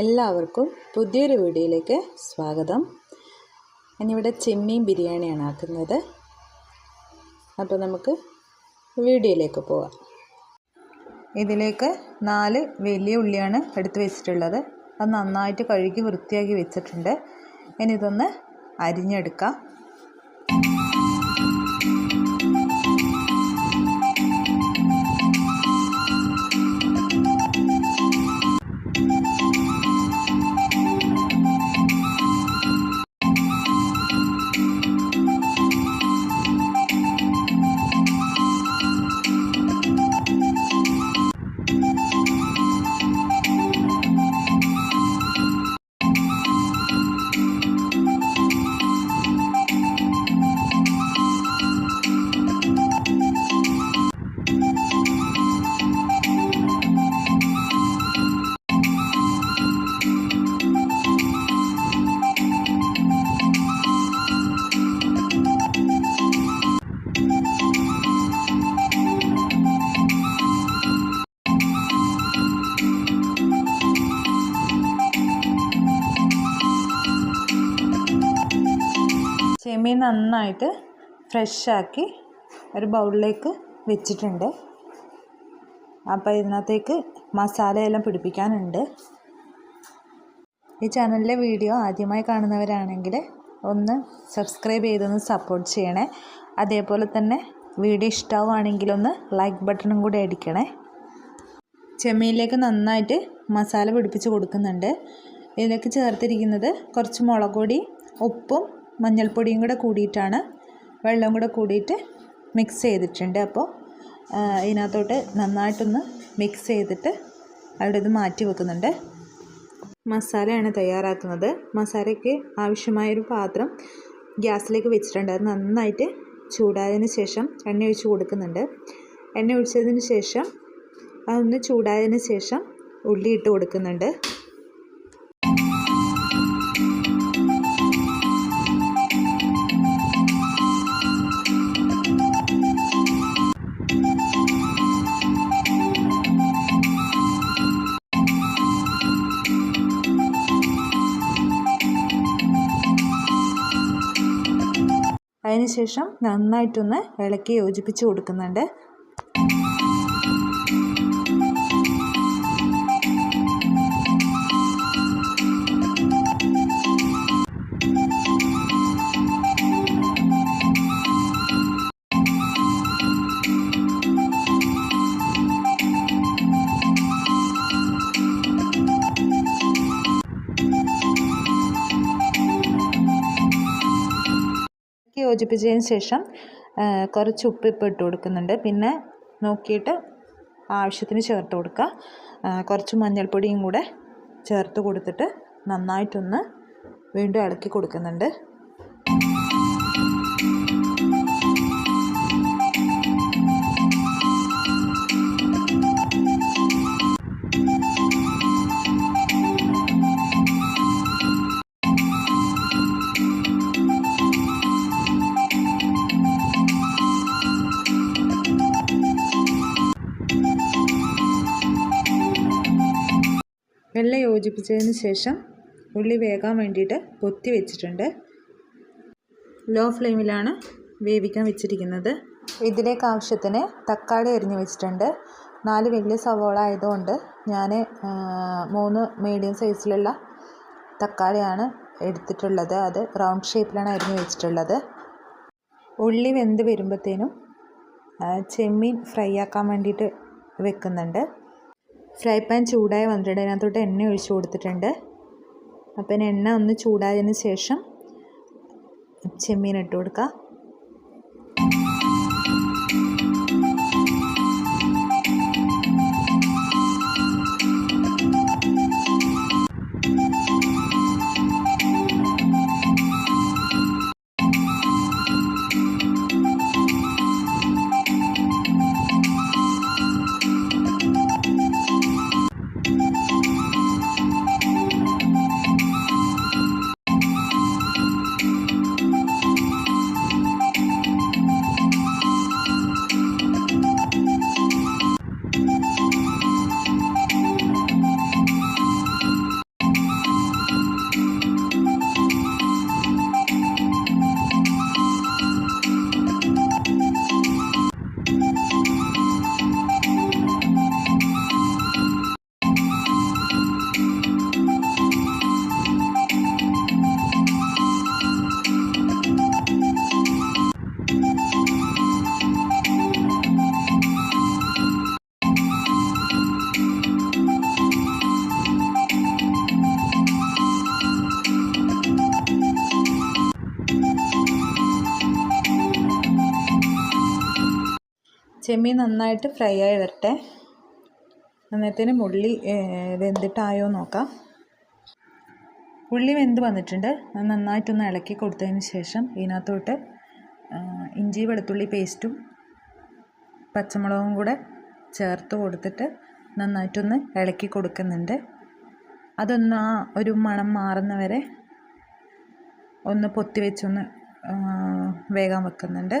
എല്ലാവർക്കും പുതിയൊരു വീഡിയോയിലേക്ക് സ്വാഗതം. ഞാനിവിടെ ചെമ്മീൻ ബിരിയാണിയാണ് ആക്കുന്നത്. അപ്പോൾ നമുക്ക് വീഡിയോയിലേക്ക് പോവാം. ഇതിലേക്ക് നാല് വലിയ ഉള്ളിയാണ് എടുത്ത് വെച്ചിട്ടുള്ളത്. അത് നന്നായിട്ട് കഴുകി വൃത്തിയാക്കി വെച്ചിട്ടുണ്ട്. ഇനി ഇതൊന്ന് അരിഞ്ഞെടുക്കാം. നന്നായിട്ട് ഫ്രഷാക്കി ഒരു ബൗളിലേക്ക് വെച്ചിട്ടുണ്ട്. അപ്പോൾ ഇതിനകത്തേക്ക് മസാലയെല്ലാം പിടിപ്പിക്കാനുണ്ട്. ഈ ചാനലിലെ വീഡിയോ ആദ്യമായി കാണുന്നവരാണെങ്കിൽ ഒന്ന് സബ്സ്ക്രൈബ് ചെയ്തൊന്ന് സപ്പോർട്ട് ചെയ്യണേ. അതേപോലെ തന്നെ വീഡിയോ ഇഷ്ടമാവുകയാണെങ്കിലൊന്ന് ലൈക്ക് ബട്ടണും കൂടി അടിക്കണേ. ചെമ്മീനിലേക്ക് നന്നായിട്ട് മസാല പിടിപ്പിച്ച് കൊടുക്കുന്നുണ്ട്. ഇതിലേക്ക് ചേർത്തിരിക്കുന്നത് കുറച്ച് മുളക് ഉപ്പും മഞ്ഞൾപ്പൊടിയും കൂടെ കൂടിയിട്ടാണ് വെള്ളം കൂടെ കൂടിയിട്ട് മിക്സ് ചെയ്തിട്ടുണ്ട്. അപ്പോൾ ഇതിനകത്തോട്ട് നന്നായിട്ടൊന്ന് മിക്സ് ചെയ്തിട്ട് അവിടെ ഇത് മാറ്റി വെക്കുന്നുണ്ട്. മസാലയാണ് തയ്യാറാക്കുന്നത്. മസാലയ്ക്ക് ആവശ്യമായൊരു പാത്രം ഗ്യാസിലേക്ക് വെച്ചിട്ടുണ്ട്. അത് നന്നായിട്ട് ചൂടായതിന് ശേഷം എണ്ണ ഒഴിച്ച് കൊടുക്കുന്നുണ്ട്. എണ്ണ ഒഴിച്ചതിന് ശേഷം അതൊന്ന് ചൂടായതിന് ശേഷം ഉള്ളി ഇട്ട് കൊടുക്കുന്നുണ്ട്. അതിനുശേഷം നന്നായിട്ടൊന്ന് ഇളക്കി യോജിപ്പിച്ച് കൊടുക്കുന്നുണ്ട്. യോജിപ്പിച്ചതിന് ശേഷം കുറച്ച് ഉപ്പ് ഇപ്പോൾ ഇട്ട് കൊടുക്കുന്നുണ്ട്. പിന്നെ നോക്കിയിട്ട് ആവശ്യത്തിന് ചേർത്ത് കൊടുക്കുക. കുറച്ച് മഞ്ഞൾപ്പൊടിയും കൂടെ ചേർത്ത് കൊടുത്തിട്ട് നന്നായിട്ടൊന്ന് വീണ്ടും ഇളക്കി കൊടുക്കുന്നുണ്ട്. വെള്ളം യോജിപ്പിച്ചതിന് ശേഷം ഉള്ളി വേകാൻ വേണ്ടിയിട്ട് പൊത്തി വെച്ചിട്ടുണ്ട്. ലോ ഫ്ലെയിമിലാണ് വേവിക്കാൻ വെച്ചിരിക്കുന്നത്. ഇതിലേക്ക് ആവശ്യത്തിന് തക്കാളി അരിഞ്ഞ് വെച്ചിട്ടുണ്ട്. നാല് വലിയ സവോള ആയതുകൊണ്ട് ഞാൻ മൂന്ന് മീഡിയം സൈസിലുള്ള തക്കാളിയാണ് എടുത്തിട്ടുള്ളത്. അത് റൗണ്ട് ഷേപ്പിലാണ് അരിഞ്ഞ് വെച്ചിട്ടുള്ളത്. ഉള്ളി വെന്ത് വരുമ്പോഴത്തേനും ചെമ്മീൻ ഫ്രൈ ആക്കാൻ വേണ്ടിയിട്ട് വെക്കുന്നുണ്ട്. ഫ്രൈ പാൻ ചൂടായി വന്നിട്ടുണ്ട് അതിനകത്തോട്ട് എണ്ണ ഒഴിച്ച് കൊടുത്തിട്ടുണ്ട്. അപ്പം എണ്ണ ഒന്ന് ചൂടായതിന് ശേഷം ചെമ്മീൻ ഇട്ട് കൊടുക്കുക ചെമ്മീൻ നന്നായിട്ട് ഫ്രൈ ആയി വരട്ടെ. അന്നേരത്തേന് ഉള്ളി വെന്തിട്ടായോ നോക്കാം. ഉള്ളി വെന്ത് വന്നിട്ടുണ്ട്. നന്നായിട്ടൊന്ന് ഇളക്കി കൊടുത്തതിന് ശേഷം ഇതിനകത്തോട്ട് ഇഞ്ചി വെളുത്തുള്ളി പേസ്റ്റും പച്ചമുളകും കൂടെ ചേർത്ത് കൊടുത്തിട്ട് നന്നായിട്ടൊന്ന് ഇളക്കി കൊടുക്കുന്നുണ്ട്. അതൊന്ന് ആ ഒരു മണം മാറുന്ന വരെ ഒന്ന് പൊത്തി വെച്ചൊന്ന് വേഗം വെക്കുന്നുണ്ട്.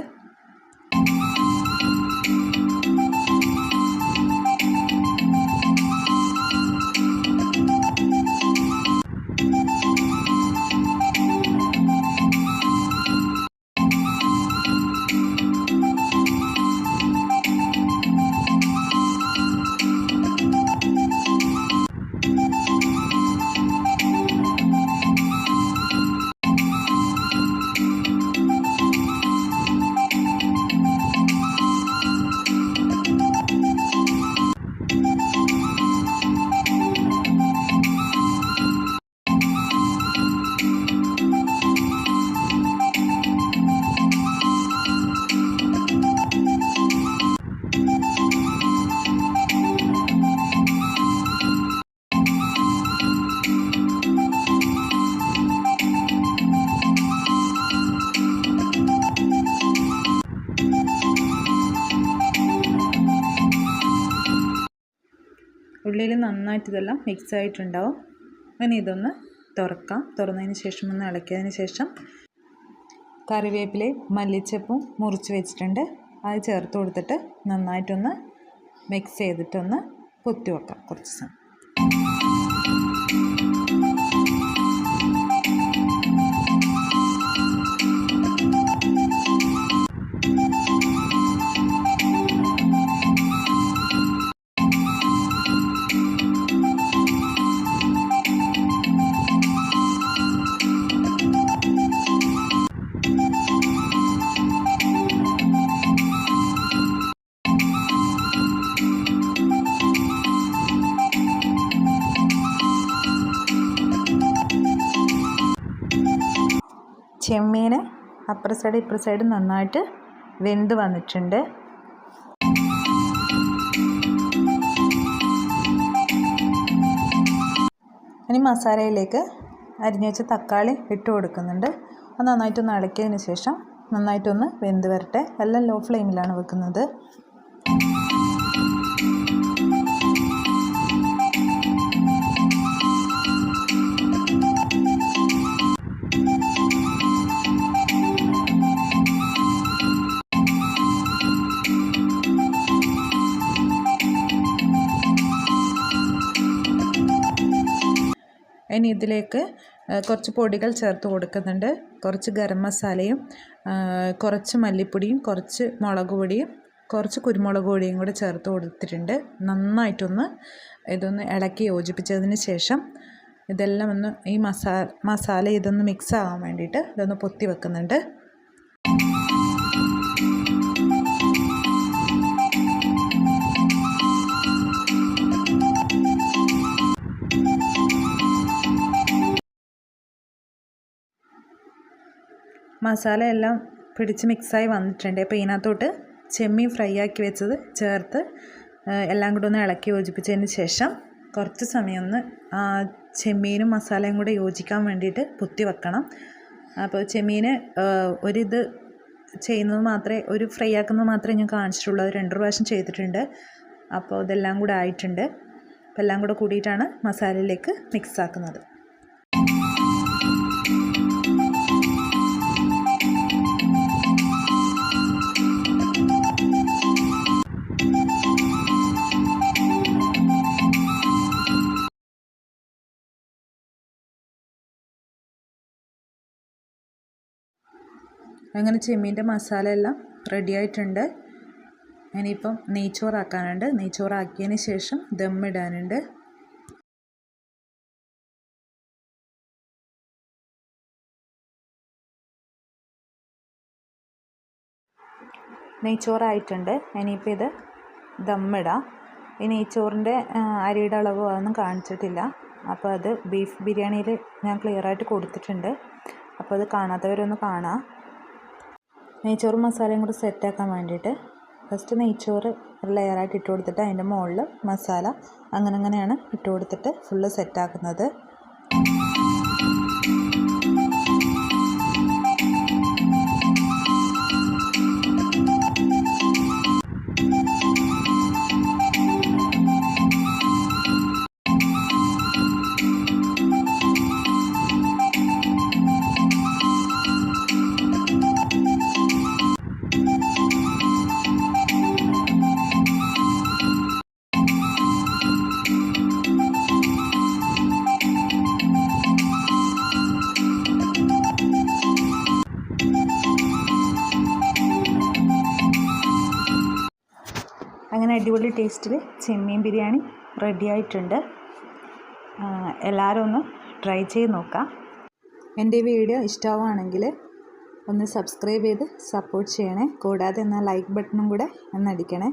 ഉള്ളിൽ നന്നായിട്ട് ഇതെല്ലാം മിക്സ് ആയിട്ടുണ്ടാവും. അങ്ങനെ ഇതൊന്ന് തുറക്കാം. തുറന്നതിന് ശേഷം ഒന്ന് ഇളക്കിയതിന് ശേഷം കറിവേപ്പിലയും മല്ലിച്ചപ്പും മുറിച്ച് വെച്ചിട്ടുണ്ട്. അത് ചേർത്ത് കൊടുത്തിട്ട് നന്നായിട്ടൊന്ന് മിക്സ് ചെയ്തിട്ടൊന്ന് പൊത്തി വെക്കാം കുറച്ച് സമയം. ചെമ്മീൻ അപ്പുറ സൈഡ് ഇപ്പുറ സൈഡ് നന്നായിട്ട് വെന്ത് വന്നിട്ടുണ്ട്. ഇനി മസാലയിലേക്ക് അരിഞ്ഞു വെച്ച തക്കാളി ഇട്ട് കൊടുക്കുന്നുണ്ട്. അത് നന്നായിട്ടൊന്ന് ഇളക്കിയതിന് ശേഷം നന്നായിട്ടൊന്ന് വെന്ത് വരട്ടെ. എല്ലാം ലോ ഫ്ലെയിമിലാണ് വെക്കുന്നത്. ഇനി ഇതിലേക്ക് കുറച്ച് പൊടികൾ ചേർത്ത് കൊടുക്കുന്നുണ്ട്. കുറച്ച് ഗരം മസാലയും കുറച്ച് മല്ലിപ്പൊടിയും കുറച്ച് മുളക് പൊടിയും കുറച്ച് കുരുമുളക് പൊടിയും കൂടെ ചേർത്ത് കൊടുത്തിട്ടുണ്ട്. നന്നായിട്ടൊന്ന് ഇതൊന്ന് ഇളക്കി യോജിപ്പിച്ചതിന് ശേഷം ഇതെല്ലാം ഒന്ന് ഈ മസാല മസാല ഇതൊന്ന് മിക്സ് ആവാൻ വേണ്ടിയിട്ട് ഇതൊന്ന് പൊത്തി വെക്കുന്നുണ്ട്. മസാല എല്ലാം പിടിച്ച് മിക്സായി വന്നിട്ടുണ്ട്. അപ്പോൾ ഇതിനകത്തോട്ട് ചെമ്മീൻ ഫ്രൈ ആക്കി വെച്ചത് ചേർത്ത് എല്ലാം കൂടെ ഒന്ന് ഇളക്കി യോജിപ്പിച്ചതിന് ശേഷം കുറച്ച് സമയം ഒന്ന് ചെമ്മീനും മസാലയും കൂടെ യോജിക്കാൻ വേണ്ടിയിട്ട് കുത്തി വെക്കണം. അപ്പോൾ ചെമ്മീന് ഒരിത് ചെയ്യുന്നത് മാത്രമേ ഒരു ഫ്രൈ ആക്കുന്നത് മാത്രമേ ഞാൻ കാണിച്ചിട്ടുള്ളൂ. അത് രണ്ട് പ്രാവശ്യം ചെയ്തിട്ടുണ്ട്. അപ്പോൾ ഇതെല്ലാം കൂടെ ആയിട്ടുണ്ട്. അപ്പോൾ എല്ലാം കൂടെ കൂടിയിട്ടാണ് മസാലയിലേക്ക് മിക്സ് ആക്കുന്നത്. അങ്ങനെ ചെമ്മീന്റെ മസാല എല്ലാം റെഡി ആയിട്ടുണ്ട്. ഇനിയിപ്പം നെയ്ച്ചോറാക്കാനുണ്ട്. നെയ്ച്ചോറാക്കിയതിന് ശേഷം ദം ദമ്മിടാനുണ്ട് നെയ്ച്ചോറായിട്ടുണ്ട്. ഇനിയിപ്പോൾ ഇത് ദമ്മിടാം ഈ നെയ്ച്ചോറിന്റെ അരിയുടെ അളവ് അതൊന്നും കാണിച്ചിട്ടില്ല. അപ്പോൾ അത് ബീഫ് ബിരിയാണിയിൽ ഞാൻ ക്ലിയറായിട്ട് കൊടുത്തിട്ടുണ്ട്. അപ്പോൾ അത് കാണാത്തവരൊന്ന് കാണാം. നെയ്ച്ചോറ് മസാലയും കൂടി സെറ്റാക്കാൻ വേണ്ടിയിട്ട് ഫസ്റ്റ് നെയ്ച്ചോറ് ഒരു ലെയറായിട്ട് ഇട്ട് കൊടുത്തിട്ട് അതിന്റെ മുകളിൽ മസാല അങ്ങനെ അങ്ങനെയാണ് ഇട്ട് കൊടുത്തിട്ട് ഫുള്ള് സെറ്റാക്കുന്നത് അങ്ങനെ അടിപൊളി ടേസ്റ്റിൽ ചെമ്മീൻ ബിരിയാണി റെഡി ആയിട്ടുണ്ട്. എല്ലാവരും ഒന്ന് ട്രൈ ചെയ്ത് നോക്കാം. എന്റെ വീഡിയോ ഇഷ്ടമാണെങ്കിൽ ഒന്ന് സബ്സ്ക്രൈബ് ചെയ്ത് സപ്പോർട്ട് ചെയ്യണേ. കൂടാതെ എന്നാൽ ലൈക്ക് ബട്ടണും കൂടെ ഒന്ന് അടിക്കണേ.